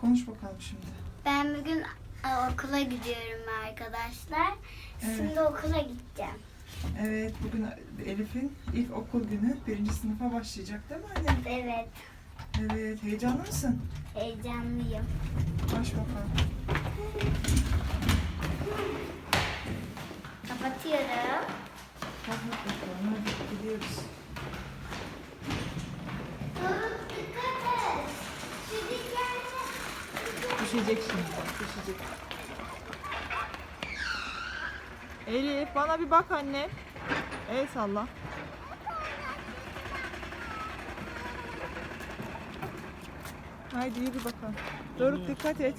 Konuş bakalım şimdi. Ben bugün e, okula gidiyorum arkadaşlar. Evet. Şimdi okula gideceğim. Evet bugün Elif'in ilk okul günü birinci sınıfa başlayacak değil mi anne? Evet. Evet heyecanlı mısın? Heyecanlıyım. Baş bakalım. Kapatıyorum. Kapat bakalım hadi gidiyoruz. Doruk dikkat et. Şu dikenle. Düşecek şimdi düşecek. Elif bana bir bak anne. El salla. Haydi yürü bakalım. Doruk dikkat et.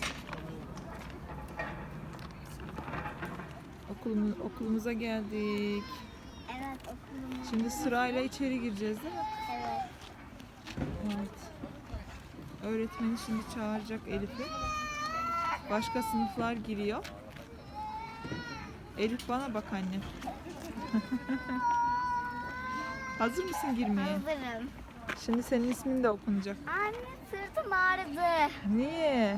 Okulumuz, okulumuza geldik. Evet okulum. Şimdi sırayla içeri gireceğiz değil mi? Evet. Evet. Öğretmeni şimdi çağıracak Elif'i. Başka sınıflar giriyor. Elif bana bak annem. Hazır mısın girmeye? Hazırım. Şimdi senin ismin de okunacak. Anne sırtım ağrıdı. Niye?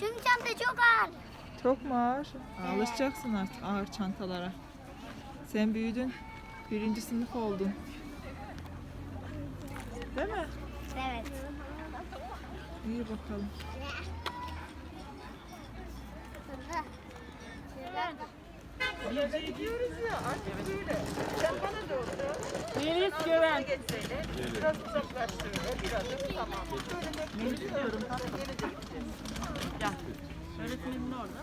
Çünkü çanta çok ağır. Çok mu ağır? Alışacaksın artık ağır çantalara. Sen büyüdün. Birinci sınıf oldun. Değil mi? Evet. İyi bakalım. Gidiyoruz ya artık böyle. Sen bana doğru. Melis Gören. Biraz uzaklaştır. Biraz tamam. Böyle bekliyorum. Tam geri de gideceğiz. Öğretmenin orada.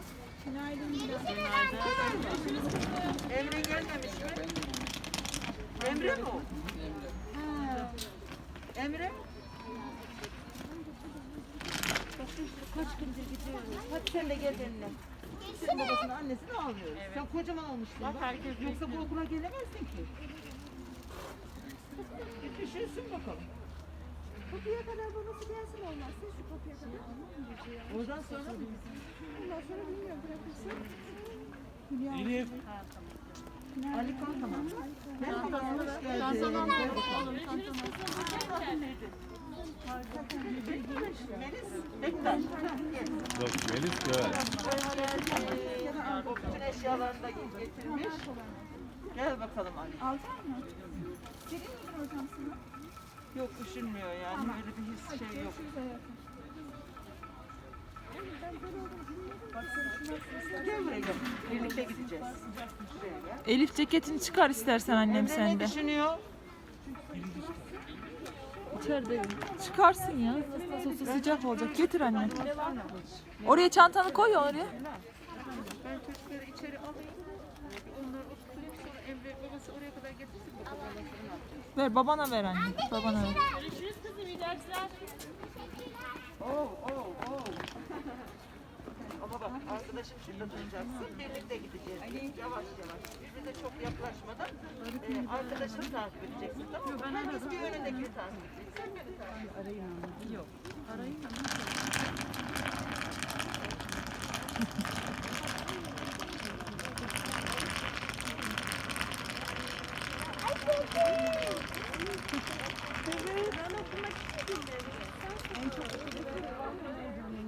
Emre gelmemiş mi? Emre mi o? Emre? Kaç gündür gidiyoruz. Hadi sen de gel benimle. Senin babasını annesini almıyoruz. Sen kocaman olmuşsun bak. herkes Yoksa bu okula gelemezsin ki. Bir düşünsün bakalım. Kapıya kadar babası gelsin olmazsa şu kapıya kadar. Oradan sonra mı? Ondan sonra bilmiyorum bırakırsın. Elif. Ali kan tamam. Merhaba, hoş geldin. Gel bakalım. Melis, bekle. Gel. Bak Melis Göğen. O bütün eşyalarını da getirmiş. Gel bakalım Ali. Alacak mı? Gelin mi hocam sana? Yok düşünmüyor yani öyle bir his şey yok. Gel buraya gel. Birlikte gideceğiz. Elif ceketini çıkar istersen annem Emre sen ne düşünüyor? İçeride çıkarsın ya. Sosu sıcak olacak. Getir anne. Oraya çantanı koy oraya. Ben çocukları içeri alayım. Onları oturtayım sonra Emre babası oraya kadar getirsin bakalım ondan sonra ne yapacağız. Ver babana ver anne. Babana ver. Oo, oo, oo. Ama bak arkadaşım şurada duracaksın. Birlikte gideceğiz. Yavaş yavaş. Birbirine çok yaklaşmadan e, arkadaşını takip edeceksin. Tamam mı? Ben eski yönündekini takip edeceksin. Sen beni takip et. Arayın Yok. Arayın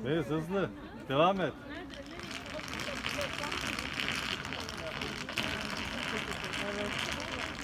Melis hızlı. Devam et.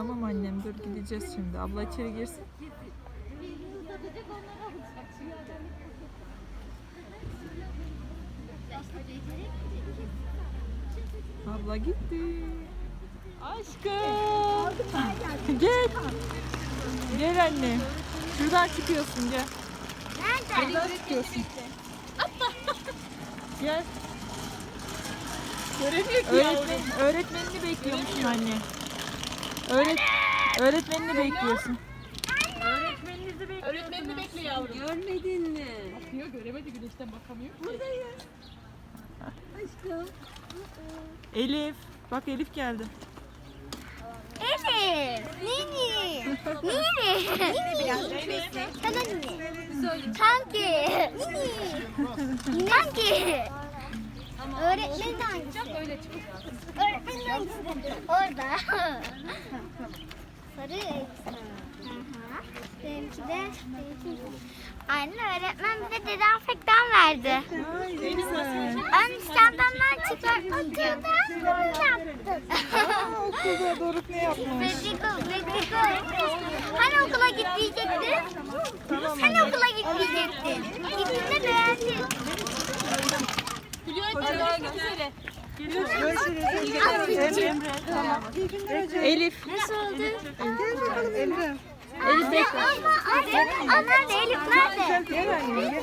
Tamam annem dur gideceğiz şimdi. Abla içeri girsin. Abla gitti. Aşkım. Gel. Gel anne. Şuradan çıkıyorsun gel. Nerede? Buradan tutuyorsun. Gel. Göremiyor ki Öğretmen, öğretmenini bekliyormuşsun anne. Öğret, öğretmenini bekliyorsun. Öğretmenini bekle yavrum. Görmedin mi? Bakıyor göremedi güneşten bakamıyor. Buradayım. Aşkım. Elif. Bak Elif geldi. Elif. Nini. Nini. Nini. Sana Nini. Kanki. Nini. Kanki. Öğretmenin hangisi? Öyle çıkıyor. Öğretmenin hangisi? Orada. Sarı elbise. Hı hı. Benimki de benimki Anne öğretmen bize dezenfektan verdi. Ay ne güzel. Ön çantamdan çıkartmadım. Bunu yaptım. Okulda Doruk ne yapmış? Betiko, Betiko. Hani okula gitmeyecektin? Tamam Hani okula gitmeyecektin? Gittiğinde beğendin. Görüşürüz. Emre. Tamam. Elif. Nasıl oldu? Gel bakalım Emre. Elif bekle. Ama Elif nerede? Gel anne.